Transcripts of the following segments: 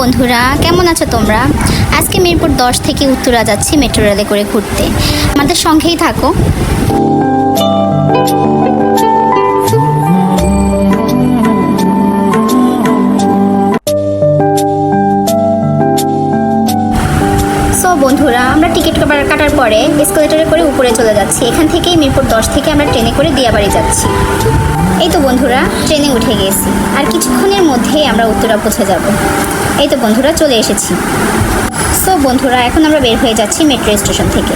বন্ধুরা, কেমন আছো তোমরা? আজকে মিরপুর দশ থেকে উত্তরা যাচ্ছি মেট্রো রেলে করে ঘুরতে। আমাদের সঙ্গেই থাকো। বন্ধুরা, আমরা টিকিট কাটার- পরে এসকেলেটরে করে উপরে চলে যাচ্ছি। এখান থেকেই মিরপুর দশ থেকে আমরা ট্রেনে করে দিয়াবাড়ি যাচ্ছি। এই তো বন্ধুরা, ট্রেনে উঠে গেছি। আর কিছুক্ষণের মধ্যেই আমরা উত্তরা পৌঁছে যাব। এই তো বন্ধুরা, চলে এসেছি। সো বন্ধুরা, এখন আমরা বের হয়ে যাচ্ছি মেট্রো স্টেশন থেকে।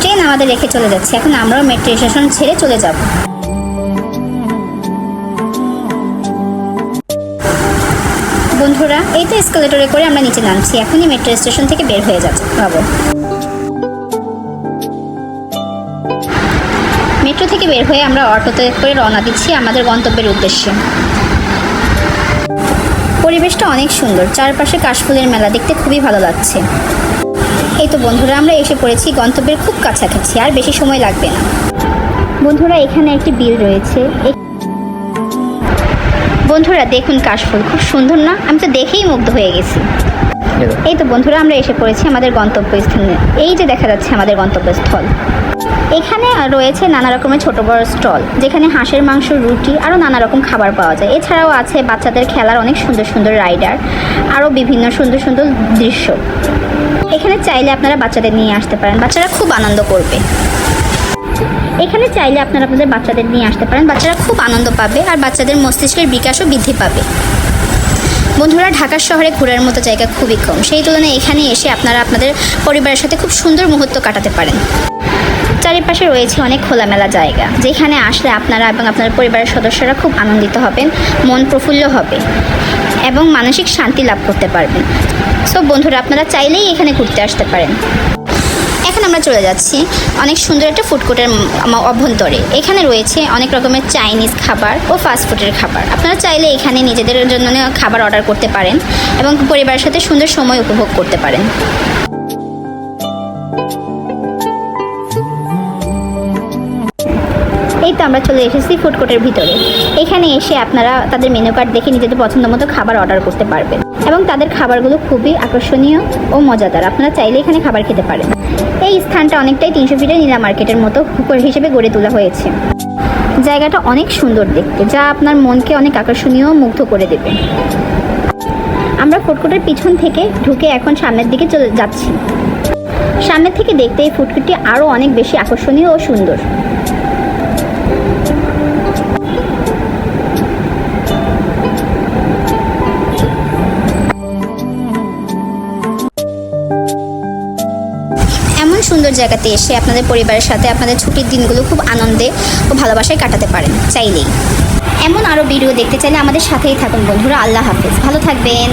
ট্রেন আমাদের রেখে চলে যাচ্ছে। এখন আমরাও মেট্রো স্টেশন ছেড়ে চলে যাব। বন্ধুরা, এই তো এসকেলেটরে করে আমরা নিচে নামছি। এখনই মেট্রো স্টেশন থেকে বের হয়ে যাচ্ছে। পাবো মেট্রো থেকে বের হয়ে আমরা অটোতে করে রওনা দিচ্ছি আমাদের গন্তব্যের উদ্দেশ্যে। পরিবেশটা অনেক সুন্দর। চারপাশে কাশফুলের মেলা দেখতে খুবই ভালো লাগছে। এই তো বন্ধুরা, আমরা এসে পড়েছি গন্তব্যের খুব কাছাকাছি। আর বেশি সময় লাগবে না। বন্ধুরা, এখানে একটি বিল রয়েছে। বন্ধুরা দেখুন কাশফুল খুব সুন্দর না? আমি তো দেখেই মুগ্ধ হয়ে গেছি। এই তো বন্ধুরা আমরা এসে পড়েছি আমাদের গন্তব্যস্থলে। এই যে দেখা যাচ্ছে আমাদের গন্তব্যস্থল। এখানে রয়েছে নানা রকমের ছোট বড় স্টল যেখানে হাঁসের মাংস রুটি আরও নানা রকম খাবার পাওয়া যায়। এছাড়াও আছে বাচ্চাদের খেলার অনেক সুন্দর সুন্দর রাইডার আরও বিভিন্ন সুন্দর সুন্দর দৃশ্য। এখানে চাইলে আপনারা বাচ্চাদের নিয়ে আসতে পারেন। বাচ্চারা খুব আনন্দ করবে। এখানে চাইলে আপনারা আপনাদের বাচ্চাদের নিয়ে আসতে পারেন। বাচ্চারা খুব আনন্দ পাবে আর বাচ্চাদের মস্তিষ্কের বিকাশও বৃদ্ধি পাবে। বন্ধুরা, ঢাকার শহরে ঘোরার মতো জায়গা খুবই কম। সেই তুলনায় এখানে এসে আপনারা আপনাদের পরিবারের সাথে খুব সুন্দর মুহূর্ত কাটাতে পারেন। চারিপাশে রয়েছে অনেক খোলামেলা জায়গা, যেখানে আসলে আপনারা এবং আপনার পরিবারের সদস্যরা খুব আনন্দিত হবেন, মন প্রফুল্ল হবে এবং মানসিক শান্তি লাভ করতে পারবেন। সো বন্ধুরা, আপনারা চাইলেই এখানে ঘুরতে আসতে পারেন। এখন আমরা চলে যাচ্ছি অনেক সুন্দর একটা ফুড কোর্টের অভ্যন্তরে। এখানে রয়েছে অনেক রকমের চাইনিজ খাবার ও ফাস্ট ফুডের খাবার। আপনারা চাইলে এখানে নিজেদের জন্য খাবার অর্ডার করতে পারেন এবং পরিবারের সাথে সুন্দর সময় উপভোগ করতে পারেন। এই তো আমরা চলে এসেছি ফুড কোর্টের ভিতরে। এখানে এসে আপনারা তাদের মেনু কার্ড দেখে নিজেদের পছন্দ মতো খাবার অর্ডার করতে পারবেন। এবং তাদের খাবারগুলো খুবই আকর্ষণীয় ও মজাদার। আপনারা চাইলে এখানে খাবার খেতে পারেন। এই স্থানটা অনেকটাই তিনশো ফিটের নীলা মার্কেটের মতো হিসেবে গড়ে তোলা হয়েছে। জায়গাটা অনেক সুন্দর দেখতে, যা আপনার মনকে অনেক আকর্ষণীয় মুগ্ধ করে দেবে। আমরা ফুডকোর্টের পিছন থেকে ঢুকে এখন সামনের দিকে চলে যাচ্ছি। সামনের থেকে দেখতে এই ফুডকোর্টটি আরও অনেক বেশি আকর্ষণীয় ও সুন্দর। সুন্দর জায়গাতে এসে আপনাদের পরিবারের সাথে আপনাদের ছুটির দিনগুলো খুব আনন্দে ও ভালোবাসায় কাটাতে পারেন, চাইলেই। এমন আরও ভিডিও দেখতে চাইলে আমাদের সাথেই থাকুন বন্ধুরা, আল্লাহ হাফেজ। ভালো থাকবেন।